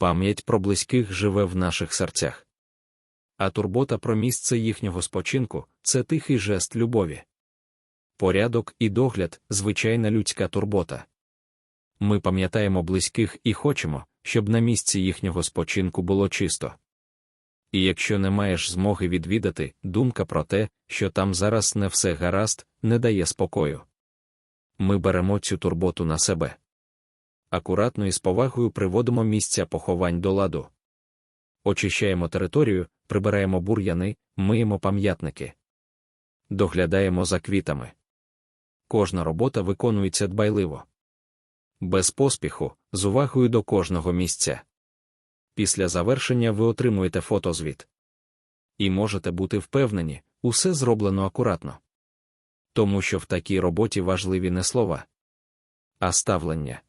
пам'ять про близьких живе в наших серцях. А турбота про місце їхнього спочинку це тихий жест любові. Порядок і догляд звичайна людська турбота. Ми пам'ятаємо близьких і хочемо, щоб на місці їхнього спочинку було чисто. І якщо не маєш змоги відвідати, думка про те, що там зараз не все гаразд, не дає спокою. Ми беремо цю турботу на себе. Акуратно і з повагою приводимо місця поховань до ладу. Очищаємо територію, прибираємо бур'яни, миємо пам'ятники, доглядаємо за квітами. Кожна робота виконується дбайливо. Без поспіху, з увагою до кожного місця. Після завершення ви отримуєте фотозвіт. І можете бути впевнені, усе зроблено акуратно. Тому що в такій роботі важливі не слова, а ставлення.